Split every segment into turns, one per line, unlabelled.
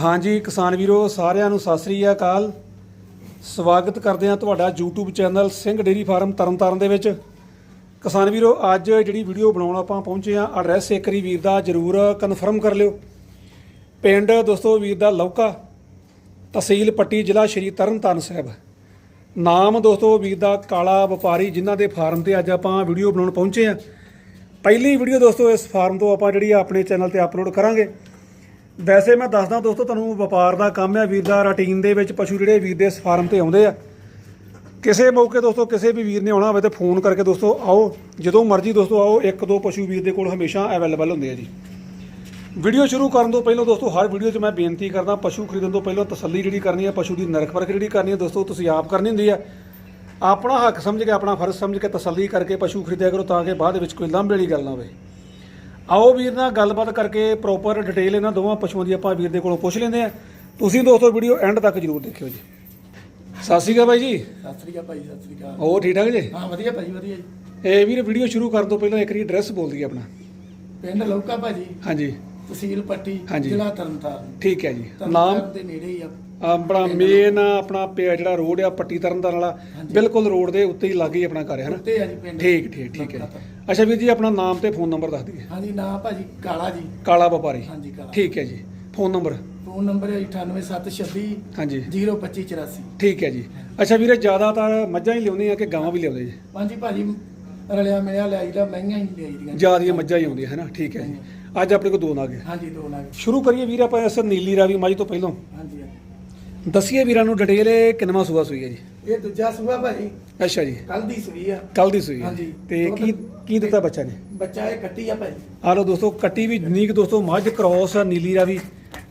ਹਾਂਜੀ, ਕਿਸਾਨ ਵੀਰੋ, ਸਾਰਿਆਂ ਨੂੰ ਸਤਿ ਸ੍ਰੀ ਅਕਾਲ। ਸਵਾਗਤ ਕਰਦੇ ਹਾਂ ਤੁਹਾਡਾ YouTube channel Singh dairy farm Tarn Taran ਦੇ ਵਿੱਚ। ਕਿਸਾਨ ਵੀਰੋ, ਅੱਜ ਜਿਹੜੀ ਵੀਡੀਓ ਬਣਾਉਣ ਆਪਾਂ ਪਹੁੰਚੇ ਹਾਂ ਐਡਰੈਸ ਇੱਕ ਵਾਰੀ ਵੀਰ ਦਾ ਜਰੂਰ ਕਨਫਰਮ ਕਰ ਲਿਓ। ਪਿੰਡ ਦੋਸਤੋ, ਵੀਰ ਦਾ ਲੌਕਾ, ਤਹਿਸੀਲ ਪੱਟੀ, ਜ਼ਿਲ੍ਹਾ ਸ਼੍ਰੀ ਤਰਨਤਾਰਨ ਸਾਹਿਬ। ਨਾਮ ਦੋਸਤੋ, ਵੀਰ ਦਾ ਕਾਲਾ ਵਪਾਰੀ ਜਿਨ੍ਹਾਂ ਦੇ ਫਾਰਮ ਤੇ ਅੱਜ ਆਪਾਂ ਵੀਡੀਓ ਬਣਾਉਣ ਪਹੁੰਚੇ ਹਾਂ। ਪਹਿਲੀ ਵੀਡੀਓ ਦੋਸਤੋ, ਇਸ ਫਾਰਮ ਤੋਂ ਆਪਾਂ ਜਿਹੜੀ ਆਪਣੇ ਚੈਨਲ ਤੇ ਅਪਲੋਡ ਕਰਾਂਗੇ। ਵੈਸੇ ਮੈਂ ਦੱਸਦਾ ਦੋਸਤੋ, ਤੁਹਾਨੂੰ ਵਪਾਰ ਦਾ ਕੰਮ ਹੈ, ਵੀਰ ਦਾ ਰੁਟੀਨ ਦੇ ਵਿੱਚ ਪਸ਼ੂ ਜਿਹੜੇ ਵੀਰ ਦੇ ਇਸ ਫਾਰਮ ਤੇ ਆਉਂਦੇ ਆ। ਕਿਸੇ ਮੌਕੇ ਦੋਸਤੋ, ਕਿਸੇ ਵੀ ਵੀਰ ਨੇ ਆਉਣਾ ਹੋਵੇ ਤੇ ਫੋਨ ਕਰਕੇ ਦੋਸਤੋ, ਆਓ। ਜਦੋਂ ਮਰਜ਼ੀ ਦੋਸਤੋ, ਆਓ, ਇੱਕ ਦੋ ਪਸ਼ੂ ਵੀਰ ਦੇ ਕੋਲ ਹਮੇਸ਼ਾ ਅਵੇਲੇਬਲ ਹੁੰਦੇ ਆ ਜੀ। ਵੀਡੀਓ ਸ਼ੁਰੂ ਕਰਨ ਤੋਂ ਪਹਿਲਾਂ ਦੋਸਤੋ, ਹਰ ਵੀਡੀਓ 'ਚ ਮੈਂ ਬੇਨਤੀ ਕਰਦਾ, ਪਸ਼ੂ ਖਰੀਦਣ ਤੋਂ ਪਹਿਲਾਂ ਤਸੱਲੀ ਜਿਹੜੀ ਕਰਨੀ ਹੈ, ਪਸ਼ੂ ਦੀ ਨਰਖ ਪਰਖ ਜਿਹੜੀ ਕਰਨੀ ਹੈ ਦੋਸਤੋ, ਤੁਸੀਂ ਆਪ ਕਰਨੀ ਹੁੰਦੀ ਹੈ। ਆਪਣਾ ਹੱਕ ਸਮਝ ਕੇ, ਆਪਣਾ ਫਰਜ਼ ਸਮਝ ਕੇ ਤਸੱਲੀ ਕਰਕੇ ਪਸ਼ੂ ਖਰੀਦਿਆ ਕਰੋ, ਤਾਂ ਕਿ ਬਾਅਦ ਵਿੱਚ ਕੋਈ ਲਾਂਭੇ ਵਾਲੀ ਗੱਲ ਨਾ ਹੋਵੇ। ਆਓ ਵੀਰ ਨਾਲ ਗੱਲਬਾਤ ਕਰਕੇ ਪ੍ਰੋਪਰ ਡਿਟੇਲ ਇਹਨਾਂ ਦੋਵਾਂ ਪਸ਼ੂਆਂ ਦੀ ਆਪਾਂ ਵੀਰ ਦੇ ਕੋਲੋਂ ਪੁੱਛ ਲੈਂਦੇ ਆ। ਤੁਸੀਂ ਦੋਸਤੋ ਵੀਡੀਓ ਐਂਡ ਤੱਕ ਜਰੂਰ ਦੇਖਿਓ ਜੀ। ਸਤਿ ਸ਼੍ਰੀ ਅਕਾਲ ਬਾਈ ਜੀ।
ਸਤਿ ਸ੍ਰੀ ਅਕਾਲ ਭਾਈ ਸਤਿ ਸ੍ਰੀ ਅਕਾਲ।
ਹੋਰ ਠੀਕ ਠਾਕ ਜੀ?
ਹਾਂ ਵਧੀਆ ਭਾਜੀ ਵਧੀਆ ਜੀ।
ਇਹ ਵੀਰ ਵੀਡੀਓ ਸ਼ੁਰੂ ਕਰਨ ਤੋਂ ਪਹਿਲਾਂ ਇੱਕ ਵਾਰੀ ਐਡਰੈਸ ਬੋਲ ਦਈਏ ਆਪਣਾ।
ਪਿੰਡ ਲੌਕਾ ਭਾਜੀ।
ਹਾਂਜੀ।
ਤਹਿਸੀਲ ਪੱਟੀ
ਹਾਂਜੀ।
ਜ਼ਿਲ੍ਹਾ ਤਰਨਤਾਰਨ।
ਠੀਕ ਹੈ ਜੀ। ਨਾਮ?
ਦੇ ਨੇੜੇ ਹੀ ਆ।
ਆਪਣਾ ਮੇਨ ਆਪਣਾ ਪਿਆ ਜਿਹੜਾ ਰੋਡ ਆ ਪੱਟੀ ਤਰਨਤਾਰਨ ਵਾਲਾ
ਹਾਂਜੀ।
ਬਿਲਕੁਲ ਰੋਡ ਦੇ ਉੱਤੇ ਹੀ ਲੱਗੇ ਹੀ ਆਪਣਾ ਘਰ ਹੈ ਨਾ।
ਉੱਤੇ ਆ ਜੀ ਪਿੰਡ।
ਠੀਕ ਠੀਕ ਠੀਕ ਹੈ ਅੱਛਾ ਵੀਰ ਜੀ ਆਪਣਾ ਨਾਮ ਤੇ ਫੋਨ ਨੰਬਰ ਦੱਸ ਦਈਏ।
ਹਾਂਜੀ ਨਾਂ ਭਾਜੀ ਕਾਲਾ ਜੀ।
ਕਾਲਾ ਵਪਾਰੀ।
ਹਾਂਜੀ ਕਾਲਾ।
ਠੀਕ ਹੈ ਜੀ। ਫੋਨ ਨੰਬਰ
ਫੋਨ ਨੰਬਰ ਹੈ 98726
ਹਾਂਜੀ।
02584
ਠੀਕ ਹੈ ਜੀ। ਅੱਛਾ ਵੀਰੇ ਜ਼ਿਆਦਾਤਰ ਮੱਝਾਂ ਹੀ ਲਿਆਉਂਦੇ ਆ ਕਿ ਗਾਵਾਂ ਵੀ ਲਿਆਉਂਦੇ ਜੀ?
ਹਾਂਜੀ ਭਾਜੀ ਰਲਿਆ ਮਿਲਿਆ ਲਿਆਈਦਾ ਮਹਿੰਗੀਆਂ ਹੀ ਲਿਆਈਦੀਆਂ
ਜ਼ਿਆਦੀਆਂ ਮੱਝਾਂ ਹੀ ਆਉਂਦੀਆਂ ਹੈ ਨਾ ਠੀਕ ਹੈ ਜੀ। ਅੱਜ ਆਪਣੇ ਕੋਲ ਦੋ ਨਾਗ
ਹਾਂਜੀ ਦੋ ਨਾਲ
ਸ਼ੁਰੂ ਕਰੀਏ ਵੀਰ ਆਪਾਂ ਇਸ ਨੀਲੀ ਰਾਵੀ ਮੱਝ ਤੋਂ ਪਹਿਲਾਂ।
ਹਾਂਜੀ।
ਦੱਸੀਏ ਵੀਰਾਂ ਨੂੰ ਡਿਟੇਲ ਇਹ ਕਿੰਨਵਾਂ ਸੂਆ ਸੂਈ ਹੈ ਜੀ?
ਇਹ ਦੂਜਾ ਸੂਆ ਭਾਜੀ
ਅੱਛਾ ਜੀ।
ਕੱਲ ਦੀ ਸੂਈ ਆ।
ਕੱਲ ਦੀ ਸੂਈ ਹੈ
ਹਾਂਜੀ।
ਤੇ ਕੀ ਕੀ ਦਿੱਤਾ ਬੱਚਾ ਨੇ?
ਬੱਚਾ ਇਹ ਕੱਟੀ ਆ ਭਾਜੀ
ਆ ਲਓ ਦੋਸਤੋ ਕੱਟੀ ਵੀ ਨੀਕ ਦੋਸਤੋ ਮੱਝ ਕ੍ਰੋਸ ਆ ਨੀਲੀ ਰਾਵੀ।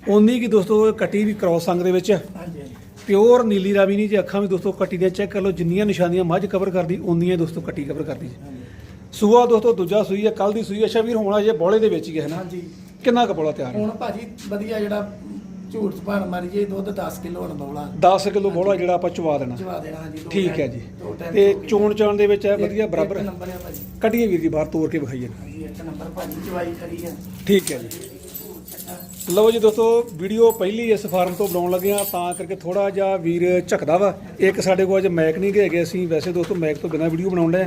ਉਨੀ ਕੀ ਦੋਸਤੋ ਕੱਟੀ ਵੀ ਕ੍ਰੋਸ ਅੰਗ ਦੇ ਵਿੱਚ।
ਹਾਂਜੀ ਹਾਂਜੀ।
ਪਿਓਰ ਨੀਲੀ ਰਾਵੀ ਨਹੀਂ ਜੇ ਅੱਖਾਂ ਵੀ ਦੋਸਤੋ ਕੱਟੀ ਦੀਆਂ ਚੈੱਕ ਕਰ ਲਓ ਜਿੰਨੀਆਂ ਨਿਸ਼ਾਨੀਆਂ ਮੱਝ ਕਵਰ ਕਰਦੀ ਉਨੀਆਂ ਦੋਸਤੋ ਕੱਟੀ ਕਵਰ ਕਰਦੀ ਜੀ। ਸੂਆ ਦੋਸਤੋ ਦੂਜਾ ਸੂਈ ਹੈ ਕੱਲ ਦੀ ਸੂਈ ਅੱਛਾ ਵੀਰ ਹੋਣਾ ਜੇ ਬੋਲੇ ਦੇ ਵਿੱਚ ਹੀ ਹੈ ਨਾ।
ਹਾਂਜੀ।
ਕਿੰਨਾ ਕੁ ਬੋਲਾ ਤਿਆਰ ਹੈ?
ਹੁਣ ਭਾਜੀ ਵਧੀਆ ਜਿਹੜਾ ਝੂਠ ਭਾਣ ਮਾਰੀਏ ਦੁੱਧ 10 ਕਿਲੋ ਹੁਣ ਬੌਲਾ
10 ਕਿਲੋ ਬੋਲਾ ਜਿਹੜਾ ਆਪਾਂ ਚਵਾ ਦੇਣਾ।
ਚਵਾ ਦੇਣਾ ਹਾਂਜੀ ਦੋ
ਠੀਕ ਹੈ
ਟਾਈਮ-
ਜੀ।
ਦੋ ਟਾਈਮ
ਤੇ। ਚੋਣ ਚਾਣ ਦੇ ਵਿੱਚ ਹੈ
ਇੱਕ-
ਵਧੀਆ ਬਰਾਬਰ
ਇੱਕ ਨੰਬਰ ਹੈ ਭਾਜੀ।
ਕੱਢੀਏ ਵੀਰ ਜੀ ਬਾਹਰ ਤੋੜ ਕੇ ਵਿਖਾਈਏ।
ਹਾਂਜੀ ਇੱਕ ਨੰਬਰ ਭਾਜੀ ਚਵਾਈ ਕਰੀ ਹੈ
ਠੀਕ ਹੈ ਜੀ। ਲਓ ਜੀ ਦੋਸਤੋ ਵੀਡੀਓ ਪਹਿਲੀ ਇਸ ਫਾਰਮ ਤੋਂ ਬਣਾਉਣ ਲੱਗੇ ਆ ਤਾਂ ਕਰਕੇ ਥੋੜਾ ਜਿਹਾ ਵੀਰ ਝਕਦਾ ਵਾ। ਇੱਕ ਸਾਡੇ ਕੋਲ ਅੱਜ ਮੈਕ ਨਹੀਂ ਗਏ ਹੈਗੇ ਅਸੀਂ ਵੈਸੇ ਦੋਸਤੋ ਮੈਕ ਤੋਂ ਬਿਨਾ ਵੀਡੀਓ ਬਣਾਉਣ ਦੇ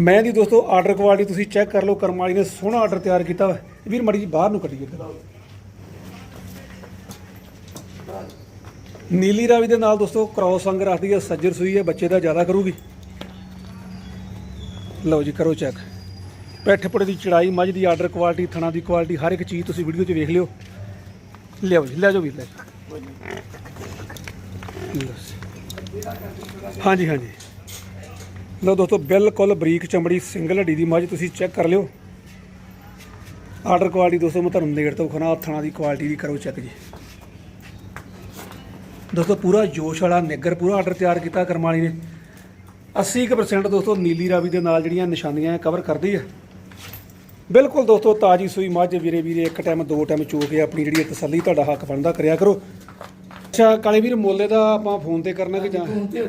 ਮੈਂ ਦੀ ਦੋਸਤੋ ਆਰਡਰ ਕੁਆਲਿਟੀ ਤੁਸੀਂ ਚੈੱਕ ਕਰ ਲਓ ਕਰਮ ਵਾਲੀ ਨੇ ਸੋਹਣਾ ਆਰਡਰ ਤਿਆਰ ਕੀਤਾ ਵਾ। ਵੀਰ ਮੜੀ ਜੀ ਬਾਹਰ ਨੂੰ ਕੱਢੀਏ ਨੀਲੀ ਰਾਵੀ ਦੇ ਨਾਲ ਦੋਸਤੋ ਕ੍ਰੋਸ ਅੰਗ ਰੱਖਦੀ ਹੈ, ਸੱਜਰ ਸੂਈ ਹੈ, ਬੱਚੇ ਦਾ ਜ਼ਿਆਦਾ ਕਰੂਗੀ। ਲਓ ਜੀ, ਕਰੋ ਚੈੱਕ ਪੈਠ ਪੜੇ ਦੀ ਚੜਾਈ, ਮੱਝ ਦੀ ਆਰਡਰ ਕੁਆਲਿਟੀ ਥਣਾ ਦੀ ਕੁਆਲਿਟੀ ਹਰ ਇੱਕ ਚੀਜ਼ ਤੁਸੀਂ ਵੀਡੀਓ 'ਚ ਵੇਖ ਲਿਓ। ਲਿਆਓ ਜੀ, ਲੈ ਜਾਓ ਵੀਰ, ਲੈ ਜਾਓ। ਲਓ ਜੀ। ਹਾਂਜੀ ਹਾਂਜੀ। ਲਓ ਦੋਸਤੋ, ਬਿਲਕੁਲ ਬਰੀਕ ਚਮੜੀ ਸਿੰਗਲ ਹੱਡੀ ਦੀ ਮੱਝ ਤੁਸੀਂ ਚੈੱਕ ਕਰ ਲਿਓ। ਆਰਡਰ ਕੁਆਲਿਟੀ ਦੋਸਤੋ, ਮੈਂ ਤੁਹਾਨੂੰ ਨੇੜ ਤੋਂ ਖਣਾ ਥਣਾ ਦੀ ਕੁਆਲਿਟੀ ਦੀ ਕਰੋ ਚੈੱਕ ਜੀ। ਦੋਸਤੋ ਪੂਰਾ ਜੋਸ਼ ਵਾਲਾ ਨਿੱਗਰ ਪੂਰਾ ਆਰਡਰ ਤਿਆਰ ਕੀਤਾ ਕਰਮਾਲੀ ਨੇ। 80% ਦੋਸਤੋ ਨੀਲੀ ਰਾਵੀ ਦੇ ਨਾਲ ਜਿਹੜੀਆਂ ਨਿਸ਼ਾਨੀਆਂ ਕਵਰ ਕਰਦੀ ਹੈ ਬਿਲਕੁਲ ਦੋਸਤੋ ਤਾਜੀ ਸੂਈ ਮੱਝ ਵੀਰੇ ਵੀਰੇ ਇੱਕ ਟਾਈਮ ਦੋ ਟਾਈਮ ਚੋ ਕੇ ਆਪਣੀ ਜਿਹੜੀ ਤਸੱਲੀ ਤੁਹਾਡਾ ਹੱਕ ਬਣਦਾ ਕਰਿਆ ਕਰੋ। ਅੱਛਾ ਕਾਲੇ ਵੀਰ ਮੁੱਲੇ ਦਾ ਆਪਾਂ ਫੋਨ ਤੇ ਕਰਨਾ ਕਿ ਜਾਂ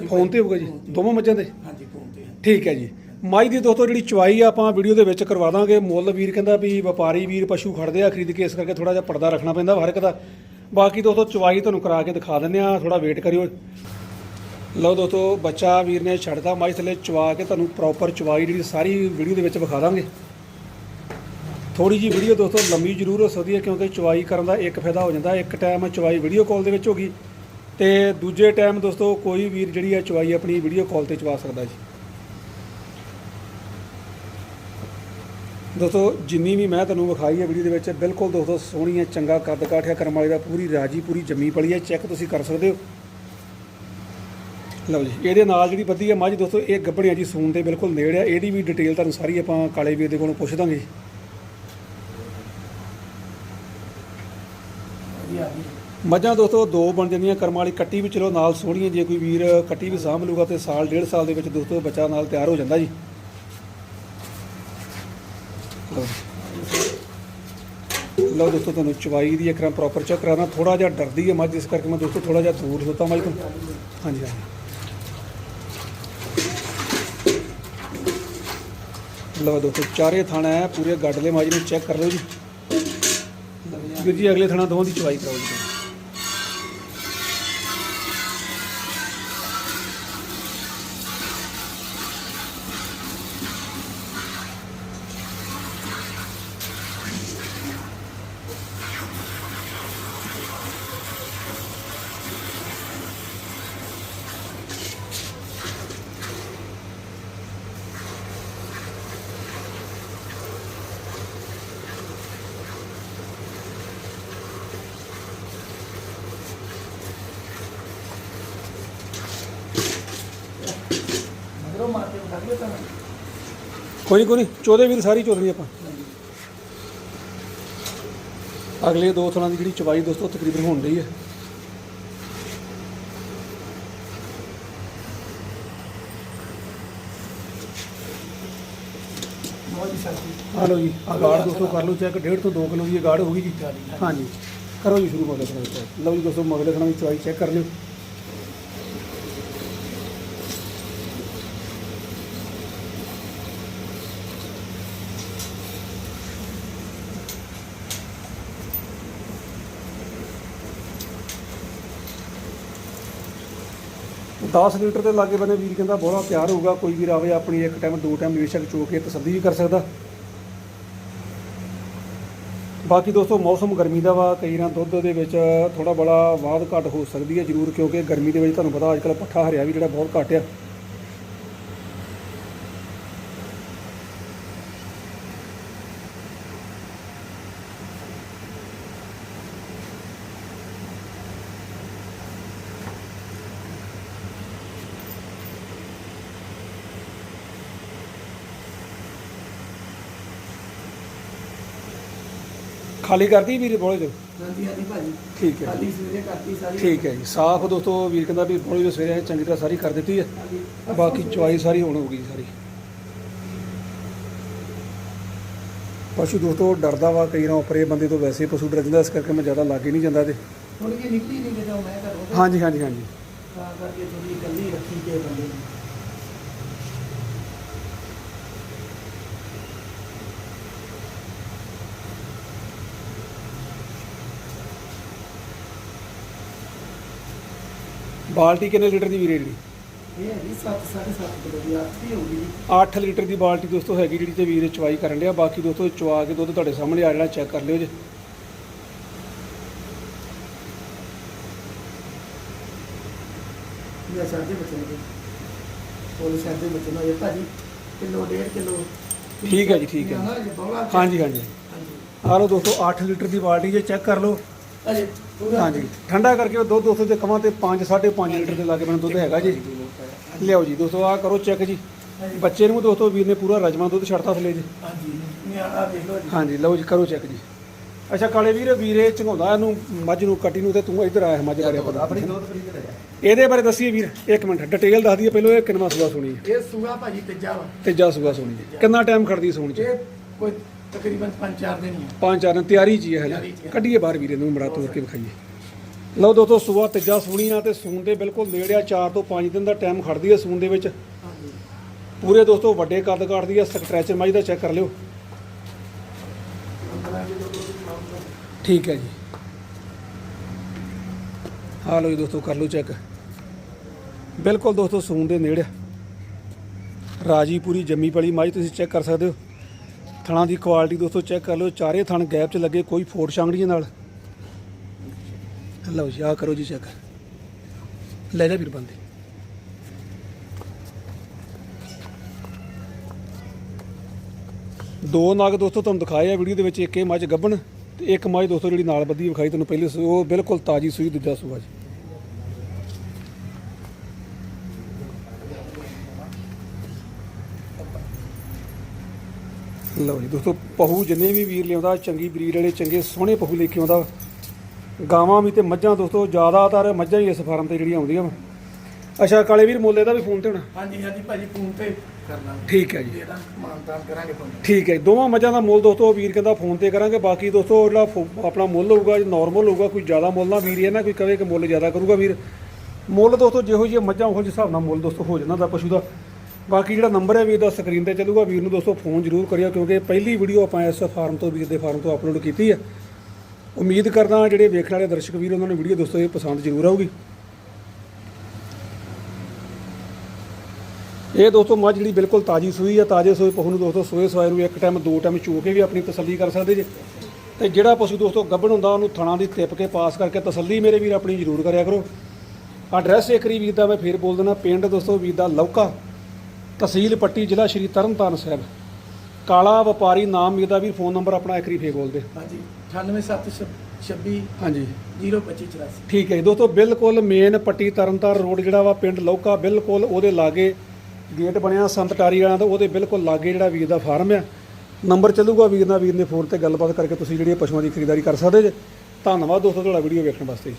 ਫੋਨ ਤੇ
ਹੋਊਗਾ ਜੀ? ਦੋਵਾਂ ਮੱਝਾਂ ਦੇ
ਹਾਂਜੀ ਫੋਨ ਤੇ।
ਠੀਕ ਹੈ ਜੀ। ਮਾਈ ਦੀ ਦੋਸਤੋ ਜਿਹੜੀ ਚਵਾਈ ਆ ਆਪਾਂ ਵੀਡੀਓ ਦੇ ਵਿੱਚ ਕਰਵਾ ਦਾਂਗੇ। ਮੁੱਲ ਵੀਰ ਕਹਿੰਦਾ ਵੀ ਵਪਾਰੀ ਵੀਰ ਪਸ਼ੂ ਖੜਦੇ ਆ ਖਰੀਦ ਕੇ ਇਸ ਕਰਕੇ ਥੋੜਾ ਜਿਹਾ ਪਰਦਾ ਰੱਖਣਾ ਪੈਂਦਾ ਹਰ ਇੱਕ ਦਾ। ਬਾਕੀ ਦੋਸਤੋ ਚਵਾਈ ਤੁਹਾਨੂੰ ਕਰਾ ਕੇ ਦਿਖਾ ਦਿੰਦੇ ਆ ਥੋੜਾ ਵੇਟ ਕਰਿਓ। ਲਓ ਦੋਸਤੋ, ਬੱਚਾ ਵੀਰ ਨੇ ਛੱਡਦਾ ਮਾਈ ਥੱਲੇ ਚਵਾ ਕੇ ਤੁਹਾਨੂੰ ਪ੍ਰੋਪਰ ਚਵਾਈ ਜਿਹੜੀ ਸਾਰੀ ਵੀਡੀਓ ਦੇ ਵਿੱਚ ਵਿਖਾ ਦਾਂਗੇ। ਥੋੜੀ ਜੀ ਵੀਡੀਓ ਦੋਸਤੋ, ਲੰਮੀ ਜ਼ਰੂਰ ਹੋ ਸਕਦੀ ਹੈ, ਕਿਉਂਕਿ ਚਵਾਈ ਕਰਨ ਦਾ ਇੱਕ ਫਾਇਦਾ ਹੋ ਜਾਂਦਾ, ਇੱਕ ਟਾਈਮ ਚਵਾਈ ਵੀਡੀਓ ਕਾਲ ਦੇ ਵਿੱਚ ਹੋਗੀ ਤੇ ਦੂਜੇ ਟਾਈਮ ਦੋਸਤੋ, ਕੋਈ ਵੀਰ ਜਿਹੜੀ ਹੈ ਚਵਾਈ ਆਪਣੀ ਵੀਡੀਓ ਕਾਲ ਤੇ ਚਵਾ ਸਕਦਾ ਜੀ। ਦੋਸਤੋ, ਜਿੰਨੀ ਵੀ ਮੈਂ ਤੁਹਾਨੂੰ ਵਿਖਾਈ ਹੈ ਵੀਡੀਓ ਦੇ ਵਿੱਚ, ਬਿਲਕੁਲ ਦੋਸਤੋ ਸੋਹਣੀ ਹੈ ਚੰਗਾ ਕੱਦ ਕਾਠਿਆ ਕਰਮ ਵਾਲੀ ਦਾ, ਪੂਰੀ ਰਾਜੀ, ਪੂਰੀ ਜੰਮੀ ਪਲੀ ਹੈ। ਚੈੱਕ ਤੁਸੀਂ ਕਰ ਸਕਦੇ ਹੋ। ਲਓ ਜੀ, ਇਹਦੇ ਨਾਲ ਜਿਹੜੀ ਬੱਦੀ ਹੈ, ਮੱਝ ਦੋਸਤੋ, ਇਹ ਗੱਬੜੀਆਂ ਜੀ ਸੂਣ ਦੇ ਬਿਲਕੁਲ ਨੇੜੇ ਆ। ਇਹਦੀ ਵੀ ਡਿਟੇਲ ਤੁਹਾਨੂੰ ਸਾਰੀ ਆਪਾਂ ਕਾਲੇ ਵੀਰ ਦੇ ਕੋਲੋਂ ਪੁੱਛ ਦਾਂਗੇ। ਮੱਝਾਂ ਦੋਸਤੋ, ਦੋ ਬਣ ਜਾਂਦੀਆਂ ਕਰਮ ਵਾਲੀ, ਕੱਟੀ ਵੀ ਚਲੋ ਨਾਲ ਸੋਹਣੀ ਹੈ ਜੇ ਕੋਈ ਵੀਰ ਕੱਟੀ ਵੀ ਸਾਂਭ ਲੂਗਾ ਤੇ ਸਾਲ, ਡੇਢ ਸਾਲ ਦੇ ਵਿੱਚ ਦੋਸਤੋ ਬੱਚਾ ਨਾਲ ਤਿਆਰ ਹੋ ਜਾਂਦਾ ਜੀ। ਲਓ ਦੋਸਤੋ, ਤੁਹਾਨੂੰ ਚਵਾਈ ਦੀ ਇੱਕ ਰਾਂ ਪ੍ਰੋਪਰ ਚੈੱਕ ਕਰਾਣਾ ਥੋੜਾ ਜਿਹਾ ਡਰਦੀ ਹੈ ਮੱਝ, ਇਸ ਕਰਕੇ ਮੈਂ ਦੋਸਤੋ ਥੋੜਾ ਜਿਹਾ ਦੂਰ ਹੋਤਾ ਮੱਝ ਤੋਂ। ਹਾਂਜੀ ਹਾਂਜੀ। ਲਓ ਦੋਸਤੋ, ਚਾਰੇ ਥਾਣਾ ਹੈ, ਪੂਰੇ ਗੱਡਲੇ ਮੱਝ ਨੂੰ ਚੈੱਕ ਕਰ ਲਓ ਜੀ। ਵੀਰ ਜੀ, ਅਗਲੇ ਥਾਣਾ ਦੋਵਾਂ ਦੀ ਚਵਾਈ ਕਰਾਓ ਜੀ। ਕੋਈ ਨਹੀਂ ਕੋਈ ਨਹੀਂ ਚੋਦੇ ਵੀਰ ਸਾਰੀ ਚੋਦਣੀ ਆਪਾਂ। ਅਗਲੇ ਦੋ ਥਣਾ ਦੀ ਜਿਹੜੀ ਚਵਾਈ ਦੋਸਤੋ ਤਕਰੀਬਨ ਹੋਣ ਰਹੀ ਹੈ ਆ ਲਓ ਜੀ ਆ ਗਾੜ ਦੋਸਤੋ ਕਰ ਲਓ ਚੈੱਕ 1.5 ਤੋਂ 2 ਕਿਲੋ ਦੀ ਇਹ ਗਾੜ ਹੋ ਗਈ ਜੀ। ਹਾਂਜੀ ਕਰੋ ਜੀ ਸ਼ੁਰੂ ਥਣਾ ਦੀ ਲਓ ਜੀ ਦੋਸਤੋ ਮਗਲੇ ਥਣਾ ਦੀ ਚਵਾਈ ਚੈੱਕ ਕਰ ਲਿਓ। ਦਸ ਲੀਟਰ ਦੇ ਲਾਗੇ ਬੰਨੇ ਵੀਰ ਕਹਿੰਦਾ ਬੋਲਾ ਤਿਆਰ ਹੋਊਗਾ, ਕੋਈ ਵੀਰ ਆਵੇ ਆਪਣੀ ਇੱਕ ਟਾਈਮ ਦੋ ਟਾਈਮ ਬੇਸ਼ੱਕ ਚੋ ਕੇ ਤਸੱਲੀ ਵੀ ਕਰ ਸਕਦਾ। ਬਾਕੀ ਦੋਸਤੋ, ਮੌਸਮ ਗਰਮੀ ਦਾ ਵਾ, ਕਈ ਨਾ ਦੁੱਧ ਦੇ ਵਿੱਚ ਥੋੜਾ ਬੜਾ ਵਾਧ ਘਟ ਹੋ ਸਕਦੀ ਹੈ ਜ਼ਰੂਰ, ਕਿਉਂਕਿ ਗਰਮੀ ਦੇ ਵਿੱਚ ਤੁਹਾਨੂੰ ਪਤਾ ਅੱਜਕੱਲ ਪੱਠਾ ਹਰਿਆ ਵੀ ਜਿਹੜਾ ਬਹੁਤ ਘੱਟ ਆ। ਖਾਲੀ ਕਰਦੀ ਵੀਰ ਬੋਲੇ ਜੋ
ਹਾਂਜੀ ਹਾਂਜੀ ਭਾਜੀ।
ਠੀਕ ਹੈ।
ਖਾਲੀ ਸਵੇਰੇ ਕਰਤੀ ਸਾਰੀ।
ਠੀਕ ਹੈ ਜੀ। ਸਾਫ਼ ਦੋਸਤੋ ਵੀਰ ਕਹਿੰਦਾ ਵੀ ਬੋਲੇ ਜੋ ਸਵੇਰੇ ਚੰਗੀ ਤਰ੍ਹਾਂ ਸਾਰੀ ਕਰ ਦਿੱਤੀ ਹੈ। ਬਾਕੀ ਚੁਆਈ ਸਾਰੀ ਹੁਣ ਹੋਊਗੀ ਸਾਰੀ। ਪਸ਼ੂ ਦੋਸਤੋ ਡਰਦਾ ਵਾ ਕਈ ਨਾ ਉਪਰੇ ਬੰਦੇ ਤੋਂ ਵੈਸੇ ਪਸ਼ੂ ਡਰ ਜਾਂਦਾ ਇਸ ਕਰਕੇ ਮੈਂ ਜ਼ਿਆਦਾ ਲਾਗੇ ਨਹੀਂ ਜਾਂਦਾ ਤੇ।
ਥੋੜੀ ਜਿਹੀ ਨਿਕਲੀ ਨਹੀਂ ਜਦੋਂ ਮੈਂ ਤੇ
ਹਾਂਜੀ ਹਾਂਜੀ ਹਾਂਜੀ।
ਤਾਂ ਕਰਕੇ ਥੋੜੀ ਗੱਲੀ ਰੱਖੀ ਕੇ ਬੰਦੇ ਨੇ।
ਬਾਲਟੀ ਕਿੰਨੇ ਲੀਟਰ ਦੀ ਵੀਰੇ ਜਿਹੜੀ
ਇਹ ਹੈਗੀ 7 7.5 ਕਿਲੋ ਦੀ ਆਖਰੀ ਹੋਊਗੀ ਜੀ।
8 ਲੀਟਰ ਦੀ ਬਾਲਟੀ ਦੋਸਤੋ ਹੈਗੀ ਜਿਹੜੀ ਤੇ ਵੀਰੇ ਚਵਾਈ ਕਰਨ ਡਿਆ। ਬਾਕੀ ਦੋਸਤੋ ਚਵਾ ਕੇ ਦੁੱਧ ਤੁਹਾਡੇ ਸਾਹਮਣੇ ਆ ਜਾਣਾ ਚੈੱਕ ਕਰ ਲਿਓ ਜੀ।
ਇਹ ਸਾਡੇ ਬੱਚੇ ਨੇ। ਉਹ ਸਾਡੇ ਬੱਚੇ ਨੇ ਇਹ ਭਾਜੀ ਕਿਲੋ ਡੇਢ ਕਿਲੋ।
ਠੀਕ ਹੈ ਜੀ, ਠੀਕ ਹੈ। ਹਾਂਜੀ ਹਾਂਜੀ। ਆ ਲਓ ਦੋਸਤੋ 8 ਲੀਟਰ ਦੀ ਬਾਲਟੀ ਜੇ ਚੈੱਕ ਕਰ ਲਓ।
ਅਜੇ ਪੂਰਾ
ਹਾਂਜੀ। ਠੰਡਾ ਕਰਕੇ ਉਹ ਦੁੱਧ ਦੋਸਤੋ ਤੇ ਕਮਾਂ ਤੇ 5 5.5 ਲੀਟਰ ਦੇ ਲਾਗੇ ਮੈਨੂੰ ਦੁੱਧ ਹੈਗਾ ਜੀ। ਲਿਆਓ ਜੀ ਦੋਸਤੋ ਆ ਕਰੋ ਚੈੱਕ ਜੀ। ਬੱਚੇ ਨੂੰ ਦੋਸਤੋ ਵੀਰ ਨੇ ਪੂਰਾ ਰਜਮਾ ਦੁੱਧ ਛੱਡਤਾ ਥੱਲੇ ਜੀ।
ਹਾਂਜੀ ਦੇਖ ਲਓ ਜੀ।
ਹਾਂਜੀ ਲਓ ਜੀ ਕਰੋ ਚੈੱਕ ਜੀ। ਅੱਛਾ ਕਾਲੇ ਵੀਰ ਵੀਰੇ ਚੰਗਾਉਂਦਾ ਇਹਨੂੰ ਮੱਝ ਨੂੰ ਕੱਟੀ ਨੂੰ ਤੇ ਤੂੰ ਇੱਧਰ ਆਇਆ ਮੱਝ ਬਾਰੇ ਪਤਾ।
ਆਪਣੀ ਦੁੱਧ ਫਰੀ ਤੇ
ਇਹਦੇ ਬਾਰੇ ਦੱਸੀਏ ਵੀਰ ਇੱਕ ਮਿੰਟ ਡਿਟੇਲ ਦੱਸ ਦਈਏ ਪਹਿਲਾਂ ਇਹ ਕਿੰਨਾ ਸੂਆ ਸੁਣੀ ਹੈ?
ਇਹ ਸੂਆ ਭਾਜੀ ਤੀਜਾ ਵਾ।
ਤੀਜਾ ਸੂਆ ਸੁਣੀ ਹੈ। ਕਿੰਨਾ ਟਾਈਮ ਖੜਦੀ ਸੂਣ ਚ?
ਇਹ ਕੋਈ ਤਕਰੀਬਨ 5-4 ਦਿਨ ਹੀ ਆ।
ਪੰਜ ਚਾਰ ਦਿਨ ਤਿਆਰੀ ਚ ਹੀ ਹੈ
ਤਿਆਰੀ ਚ
ਹਲੇ
ਹੈ।
ਕੱਢੀਏ ਬਾਹਰ ਵੀਰੇ ਨੂੰ ਮੜਾ ਤੋੜ ਕੇ ਵਿਖਾਈਏ। ਲਓ ਦੋਸਤੋ ਸੂਆ ਤੀਜਾ ਸੂਣੀ ਆ ਤੇ ਸੂਣ ਦੇ ਬਿਲਕੁਲ ਨੇੜੇ ਆ 4 ਤੋਂ 5 ਦਿਨ ਦਾ ਟਾਈਮ ਖੜਦੀ ਹੈ ਸੂਣ ਦੇ ਵਿੱਚ।
ਹਾਂਜੀ।
ਪੂਰੇ ਦੋਸਤੋ ਵੱਡੇ ਕੱਦ ਕਾਟਦੀ ਆ ਸਟ੍ਰੈਚਰ ਮਾਈ ਦਾ ਚੈੱਕ ਕਰ ਲਿਓ।
15 ਕਿਲੋ ਦੁੱਧ ਪਾਉਂਦਾ
ਠੀਕ ਹੈ ਜੀ। ਆ ਲਓ ਜੀ ਦੋਸਤੋ ਕਰ ਲਓ ਚੈੱਕ ਬਿਲਕੁਲ ਦੋਸਤੋ ਸੂਣ ਦੇ ਨੇੜੇ ਰਾਜੀ ਪੂਰੀ ਜੰਮੀ ਪਲੀ ਮਾਈ ਤੁਸੀਂ ਚੈੱਕ ਕਰ ਸਕਦੇ ਹੋ। ਥਣਾ ਦੀ ਕੁਆਲਿਟੀ ਦੋਸਤੋ ਚੈੱਕ ਕਰ ਲਓ, ਚਾਰੇ ਥਣ ਗੈਪ 'ਚ ਲੱਗੇ, ਕੋਈ ਫੋਟ ਛਾਂਗੜੀਆਂ ਨਾਲ। ਲਓ ਜੀ ਆ ਕਰੋ ਜੀ ਚੈੱਕ। ਲੈ ਜਾ ਵੀਰ ਬੰਦੇ ਦੋ ਨਾਗ ਦੋਸਤੋ ਤੁਹਾਨੂੰ ਦਿਖਾਏ ਆ ਵੀਡੀਓ ਦੇ ਵਿੱਚ, ਇੱਕ ਇਹ ਮੱਝ ਗੱਭਣ ਤੇ ਇੱਕ ਮੱਝ ਦੋਸਤੋ ਜਿਹੜੀ ਨਾਲ ਬੱਦੀ ਵਿਖਾਈ ਤੁਹਾਨੂੰ ਪਹਿਲੇ ਉਹ ਬਿਲਕੁਲ ਤਾਜੀ ਸੂਈ ਦੂਜਾ ਸੂਆ ਜੀ। ਲਓ ਜੀ ਦੋਸਤੋ ਪਹੂ ਜਿੰਨੇ ਵੀ ਵੀਰ ਲਿਆਉਂਦਾ ਚੰਗੀ ਬਰੀਡ ਵਾਲੇ ਚੰਗੇ ਸੋਹਣੇ ਪਹੂ ਲੈ ਕੇ ਆਉਂਦਾ ਗਾਵਾਂ ਵੀ ਤੇ ਮੱਝਾਂ ਦੋਸਤੋ ਜ਼ਿਆਦਾਤਰ ਮੱਝਾਂ ਹੀ ਇਸ ਫਾਰਮ ਤੇ ਜਿਹੜੀਆਂ ਆਉਂਦੀਆਂ ਵਾ। ਅੱਛਾ ਕਾਲੇ ਵੀਰ ਮੁੱਲ ਇਹਦਾ ਵੀ ਫੋਨ ਤੇ ਹੋਣਾ?
ਹਾਂਜੀ ਹਾਂਜੀ ਭਾਜੀ ਫੋਨ ਤੇ ਕਰਨਾ।
ਠੀਕ ਹੈ ਜੀ।
ਇਹਦਾ ਮਾਨਤਾਨ ਕਰਾਂਗੇ ਫੋਨ
ਠੀਕ ਹੈ ਜੀ। ਦੋਵਾਂ ਮੱਝਾਂ ਦਾ ਮੁੱਲ ਦੋਸਤੋ ਵੀਰ ਕਹਿੰਦਾ ਫੋਨ ਤੇ ਕਰਾਂਗੇ ਬਾਕੀ ਦੋਸਤੋ ਜਿਹੜਾ ਆਪਣਾ ਮੁੱਲ ਹੋਊਗਾ ਨਾਰਮਲ ਹੋਊਗਾ ਕੋਈ ਜ਼ਿਆਦਾ ਮੁੱਲ ਨਾ ਵੀਰ ਇਹ ਨਾ ਕੋਈ ਕਵੇ ਕਿ ਮੁੱਲ ਜ਼ਿਆਦਾ ਕਰੂਗਾ ਵੀਰ। ਮੁੱਲ ਦੋਸਤੋ ਜਿਹੋ ਜਿਹੀ ਮੱਝਾਂ ਉਹੋ ਜਿਹੇ ਹਿਸਾਬ ਨਾਲ ਮੁੱਲ ਦੋਸਤੋ ਹੋ ਜਾਂਦਾ ਦਾ ਪਸ਼ੂ ਦਾ। ਬਾਕੀ ਜਿਹੜਾ ਨੰਬਰ ਹੈ ਵੀਰ ਦਾ ਸਕਰੀਨ ਤੇ ਚੱਲੂਗਾ, ਵੀਰ ਨੂੰ ਦੋਸਤੋ ਫੋਨ ਜ਼ਰੂਰ ਕਰਿਓ ਕਿਉਂਕਿ ਪਹਿਲੀ ਵੀਡੀਓ ਆਪਾਂ ਇਸ ਫਾਰਮ ਤੋਂ, ਵੀਰ ਦੇ ਫਾਰਮ ਤੋਂ ਅਪਲੋਡ ਕੀਤੀ ਹੈ। ਉਮੀਦ ਕਰਦਾ ਜਿਹੜੇ ਵੇਖਣ ਵਾਲੇ ਦਰਸ਼ਕ ਵੀਰ, ਉਹਨਾਂ ਨੂੰ ਵੀਡੀਓ ਦੋਸਤੋ ਇਹ ਪਸੰਦ ਜ਼ਰੂਰ ਆਊਗੀ। ਇਹ ਦੋਸਤੋ ਮੱਝ ਜਿਹੜੀ ਬਿਲਕੁਲ ਤਾਜੀ ਸੂਈ ਆ ਤਾਜੇ ਸੂਈ ਪਸ਼ੂ ਨੂੰ ਦੋਸਤੋ ਸੂਏ ਸਵਾਏ ਨੂੰ ਇੱਕ ਟਾਈਮ ਦੋ ਟਾਈਮ ਚੋ ਕੇ ਵੀ ਆਪਣੀ ਤਸੱਲੀ ਕਰ ਸਕਦੇ ਜੇ। ਤੇ ਜਿਹੜਾ ਪਸ਼ੂ ਦੋਸਤੋ ਗੱਭਣ ਹੁੰਦਾ, ਉਹਨੂੰ ਥਣਾ ਦੀ ਤਿਪ ਕੇ ਪਾਸ ਕਰਕੇ ਤਸੱਲੀ ਮੇਰੇ ਵੀਰ ਆਪਣੀ ਜ਼ਰੂਰ ਕਰਿਆ ਕਰੋ। ਐਡਰੈਸ ਏਕਰੀ ਵੀਰ ਦਾ ਮੈਂ ਫੇਰ ਬੋਲ ਦਿੰਦਾ, ਪਿੰਡ ਦੋਸਤੋ ਵੀਰ ਦਾ ਲੌਕਾ। ਤਹਿਸੀਲ ਪੱਟੀ ਜ਼ਿਲ੍ਹਾ ਸ਼੍ਰੀ ਤਰਨਤਾਰਨ ਸਾਹਿਬ। ਕਾਲਾ ਵਪਾਰੀ ਨਾਮ ਵੀਰ ਦਾ ਵੀ ਫੋਨ ਨੰਬਰ ਆਪਣਾ ਏਕਰੀ ਫੇਰ ਬੋਲ ਦੇ
ਹਾਂਜੀ। 98726
ਹਾਂਜੀ
0584
ਠੀਕ ਹੈ ਜੀ ਦੋਸਤੋ ਬਿਲਕੁਲ ਮੇਨ ਪੱਟੀ ਤਰਨਤਾਰਨ ਰੋਡ ਜਿਹੜਾ ਵਾ ਪਿੰਡ ਲੌਕਾ ਬਿਲਕੁਲ ਉਹਦੇ ਲਾਗੇ ਗੇਟ ਬਣਿਆ ਸੰਤ ਟਾਰੀ ਵਾਲਿਆਂ ਦਾ ਉਹਦੇ ਬਿਲਕੁਲ ਲਾਗੇ ਜਿਹੜਾ ਵੀਰ ਦਾ ਫਾਰਮ ਆ। ਨੰਬਰ ਚੱਲੂਗਾ ਵੀਰ ਨਾਲ ਵੀਰ ਨੇ ਫੋਨ ਤੇ ਗੱਲਬਾਤ ਕਰਕੇ ਤੁਸੀਂ ਜਿਹੜੀ ਇਹ ਪਸ਼ੂਆਂ ਦੀ ਖਰੀਦਦਾਰੀ ਕਰ ਸਕਦੇ ਜੇ। ਧੰਨਵਾਦ ਦੋਸਤੋ ਤੁਹਾਡਾ ਵੀਡੀਓ ਵੇਖਣ ਵਾਸਤੇ ਜੀ।